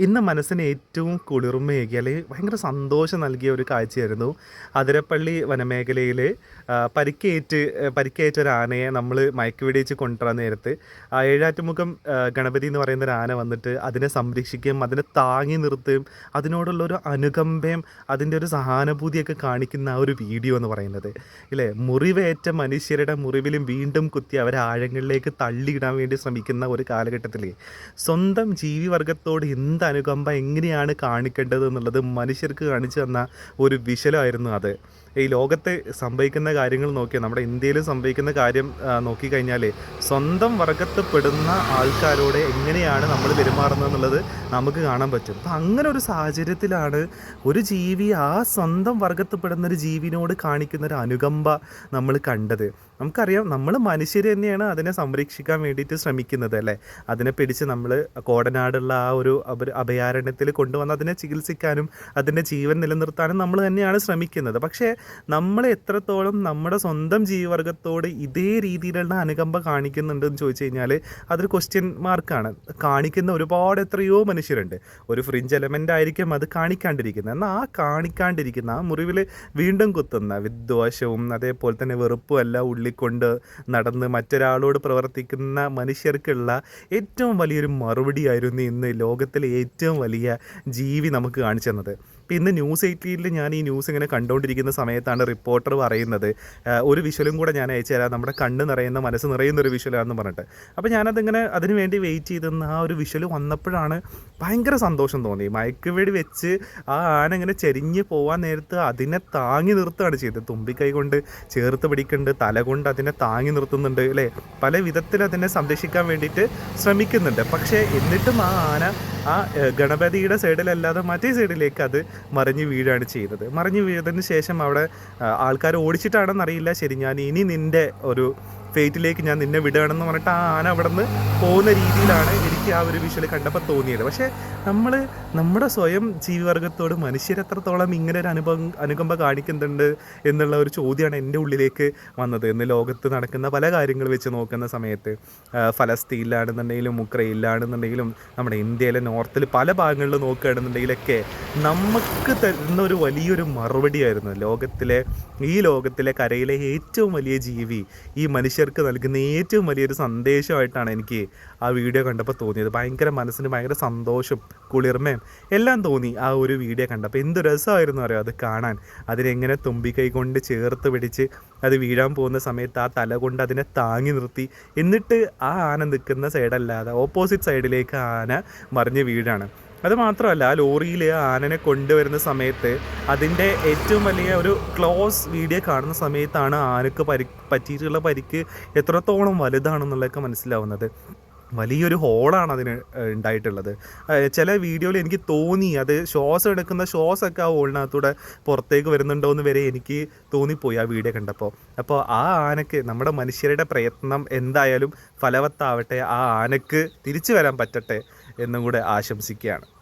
ഇന്ന് മനസ്സിന് ഏറ്റവും കുളിർമയേകി അല്ലെങ്കിൽ ഭയങ്കര സന്തോഷം നൽകിയ ഒരു കാഴ്ചയായിരുന്നു അതിരപ്പള്ളി വനമേഖലയിൽ പരിക്കേറ്റ് പരിക്കേറ്റ ഒരു ആനയെ നമ്മൾ മയക്കുവെടിച്ച് കൊണ്ടുവരാൻ നേരത്ത് ഏഴാറ്റുമുഖം ഗണപതി എന്ന് പറയുന്ന ഒരു ആന വന്നിട്ട് അതിനെ സംരക്ഷിക്കുകയും അതിനെ താങ്ങി നിർത്തുകയും അതിനോടുള്ള ഒരു അനുകമ്പയും അതിന്റെ ഒരു സഹാനുഭൂതിയൊക്കെ കാണിക്കുന്ന ആ ഒരു വീഡിയോ എന്ന് പറയുന്നത്. ഇല്ലേ? മുറിവേറ്റ മനുഷ്യരുടെ മുറിവിലും വീണ്ടും കുത്തി അവരെ ആഴങ്ങളിലേക്ക് തള്ളിയിടാൻ വേണ്ടി ശ്രമിക്കുന്ന ഒരു കാലഘട്ടത്തിൽ സ്വന്തം ജീവിവർഗത്തോട് എന്ത് അനുകമ്പ എങ്ങനെയാണ് കാണിക്കേണ്ടത് എന്നുള്ളത് മനുഷ്യർക്ക് കാണിച്ചു തന്ന ഒരു വിശലമായിരുന്നു അത്. ഈ ലോകത്തെ സംഭവിക്കുന്ന കാര്യങ്ങൾ നോക്കിയാൽ നമ്മുടെ ഇന്ത്യയിൽ സംഭവിക്കുന്ന കാര്യം നോക്കിക്കഴിഞ്ഞാൽ സ്വന്തം വർഗത്ത് പെടുന്ന ആൾക്കാരോട് എങ്ങനെയാണ് നമ്മൾ പെരുമാറുന്നത് എന്നുള്ളത് നമുക്ക് കാണാൻ പറ്റും. അപ്പം അങ്ങനെ ഒരു സാഹചര്യത്തിലാണ് ഒരു ജീവി ആ സ്വന്തം വർഗത്ത് പെടുന്ന ഒരു ജീവിനോട് കാണിക്കുന്ന ഒരു അനുകമ്പ നമ്മൾ കണ്ടത്. നമുക്കറിയാം നമ്മൾ മനുഷ്യർ തന്നെയാണ് അതിനെ സംരക്ഷിക്കാൻ വേണ്ടിയിട്ട് ശ്രമിക്കുന്നത് അല്ലേ? അതിനെ പിടിച്ച് നമ്മൾ കോടനാടുള്ള ആ ഒരു അഭ- അഭയാരണ്യത്തിൽ കൊണ്ടുവന്ന് അതിനെ ചികിത്സിക്കാനും അതിന്റെ ജീവൻ നിലനിർത്താനും നമ്മൾ തന്നെയാണ് ശ്രമിക്കുന്നത്. പക്ഷേ നമ്മൾ എത്രത്തോളം നമ്മുടെ സ്വന്തം ജീവവർഗത്തോട് ഇതേ രീതിയിലുള്ള അനുകമ്പ കാണിക്കുന്നുണ്ടെന്ന് ചോദിച്ചു കഴിഞ്ഞാൽ അതൊരു ക്വസ്റ്റ്യൻ മാർക്കാണ് കാണിക്കുന്ന ഒരുപാട് എത്രയോ മനുഷ്യരുണ്ട്. ഒരു ഫ്രിഞ്ച് എലമെന്റ് ആയിരിക്കും അത് കാണിക്കാണ്ടിരിക്കുന്നത്. എന്നാൽ ആ കാണിക്കാണ്ടിരിക്കുന്ന ആ മുറിവിൽ വീണ്ടും കുത്തുന്ന വിദ്വേഷവും അതേപോലെ തന്നെ വെറുപ്പും എല്ലാം ഉള്ളിക്കൊണ്ട് നടന്ന് മറ്റൊരാളോട് പ്രവർത്തിക്കുന്ന മനുഷ്യർക്കുള്ള ഏറ്റവും വലിയൊരു മറുപടിയായിരുന്നു ഇന്ന് ലോകത്തിലെ ഏറ്റവും വലിയ ജീവി നമുക്ക് കാണിച്ചു തന്നത്. ഇപ്പം ഇന്ന് ന്യൂസ് എയ്റ്റീനിൽ ഞാൻ ഈ ന്യൂസ് ഇങ്ങനെ കണ്ടുകൊണ്ടിരിക്കുന്ന സമയത്താണ് റിപ്പോർട്ടർ പറയുന്നത്. ഒരു വിഷ്വലും കൂടെ ഞാൻ അയച്ചു തരാം. നമ്മുടെ കണ്ണ് നിറയുന്ന മനസ്സ് നിറയുന്ന ഒരു വിഷ്വലാണെന്ന് പറഞ്ഞിട്ട്. അപ്പോൾ ഞാനതിങ്ങനെ അതിന് വേണ്ടി വെയിറ്റ് ചെയ്തെന്ന് ആ ഒരു വിഷ്വൽ വന്നപ്പോഴാണ് ഭയങ്കര സന്തോഷം തോന്നി. മയക്കുവേടി വെച്ച് ആ ആന ഇങ്ങനെ ചെരിഞ്ഞ് പോകാൻ നേരത്ത് അതിനെ താങ്ങി നിർത്തുകയാണ് ചെയ്തത്. തുമ്പിക്കൈ കൊണ്ട് ചേർത്ത് പിടിക്കുന്നുണ്ട് തല കൊണ്ട് അതിനെ താങ്ങി നിർത്തുന്നുണ്ട് അല്ലേ? പല വിധത്തിൽ അതിനെ സംരക്ഷിക്കാൻ വേണ്ടിയിട്ട് ശ്രമിക്കുന്നുണ്ട്. പക്ഷേ എന്നിട്ടും ആ ആന ആ ഗണപതിയുടെ സൈഡിലല്ലാതെ മറ്റേ സൈഡിലേക്ക് അത് മറിഞ്ഞ് വീഴാണ് ചെയ്തത് മറിഞ്ഞ് വീഴതിന് ശേഷം അവിടെ ആൾക്കാർ ഓടിച്ചിട്ടാണെന്നറിയില്ല. ശരി ഞാൻ ഇനി നിന്റെ ഒരു ഫേറ്റിലേക്ക് ഞാൻ നിന്നെ വിടുകയാണെന്ന് പറഞ്ഞിട്ട് ആ ആന അവിടെ നിന്ന് പോകുന്ന രീതിയിലാണ് എനിക്ക് ആ ഒരു വിഷ്വൽ കണ്ടപ്പോൾ തോന്നിയത്. പക്ഷേ നമ്മൾ നമ്മുടെ സ്വയം ജീവിവർഗത്തോട് മനുഷ്യരെത്രത്തോളം ഇങ്ങനെ ഒരു അനുഭവം അനുകമ്പ കാണിക്കുന്നുണ്ട് എന്നുള്ള ഒരു ചോദ്യമാണ് എന്റെ ഉള്ളിലേക്ക് വന്നത്. ഇന്ന് ലോകത്ത് നടക്കുന്ന പല കാര്യങ്ങൾ വെച്ച് നോക്കുന്ന സമയത്ത് ഫലസ്തീനിലാണെന്നുണ്ടെങ്കിലും ഉക്രൈനിലാണെന്നുണ്ടെങ്കിലും നമ്മുടെ ഇന്ത്യയിലെ നോർത്തിൽ പല ഭാഗങ്ങളിൽ നോക്കുകയാണെന്നുണ്ടെങ്കിലൊക്കെ നമുക്ക് തരുന്ന ഒരു വലിയൊരു മറുപടിയായിരുന്നു ലോകത്തിലെ ഈ ലോകത്തിലെ കരയിലെ ഏറ്റവും വലിയ ജീവി ഈ മനുഷ്യർക്ക് നൽകുന്ന ഏറ്റവും വലിയൊരു സന്ദേശമായിട്ടാണ് എനിക്ക് ആ വീഡിയോ കണ്ടപ്പോൾ തോന്നിയത്. ഭയങ്കര മനസ്സിന് ഭയങ്കര സന്തോഷം കുളിർമയും എല്ലാം തോന്നി ആ ഒരു വീഡിയോ കണ്ടപ്പോൾ. എന്ത് രസമായിരുന്നു അറിയോ? അത് കാണാൻ. അതിനെങ്ങനെ തുമ്പിക്കൈ കൊണ്ട് ചേർത്ത് പിടിച്ച് അത് വീഴാൻ പോകുന്ന സമയത്ത് ആ തല കൊണ്ട് അതിനെ താങ്ങി നിർത്തി. എന്നിട്ട് ആ ആന നിൽക്കുന്ന സൈഡല്ലാതെ ഓപ്പോസിറ്റ് സൈഡിലേക്ക് ആന മറിഞ്ഞ് വീഴാണ്. അത് മാത്രമല്ല ആ ലോറിയിൽ ആനനെ കൊണ്ടുവരുന്ന സമയത്ത് അതിന്റെ ഏറ്റവും വലിയ ഒരു ക്ലോസ് വീഡിയോ കാണുന്ന സമയത്താണ് ആനക്ക് പരി പറ്റിയിട്ടുള്ള പരിക്ക് എത്രത്തോളം വലുതാണെന്നുള്ളതൊക്കെ മനസ്സിലാവുന്നത്. വലിയൊരു ഹോളാണ് അതിന് ഉണ്ടായിട്ടുള്ളത്. ചില വീഡിയോയിൽ എനിക്ക് തോന്നി അത് ശ്വാസം എടുക്കുന്ന ശ്വാസമൊക്കെ ആ ഹോളിനകത്തൂടെ പുറത്തേക്ക് വരുന്നുണ്ടോ എന്ന് വരെ എനിക്ക് തോന്നിപ്പോയി ആ വീഡിയോ കണ്ടപ്പോൾ. അപ്പോൾ ആ ആനക്ക് നമ്മുടെ മനുഷ്യരുടെ പ്രയത്നം എന്തായാലും ഫലവത്താവട്ടെ ആ ആനക്ക് തിരിച്ചു വരാൻ പറ്റട്ടെ എന്നും കൂടെ ആശംസിക്കുകയാണ്.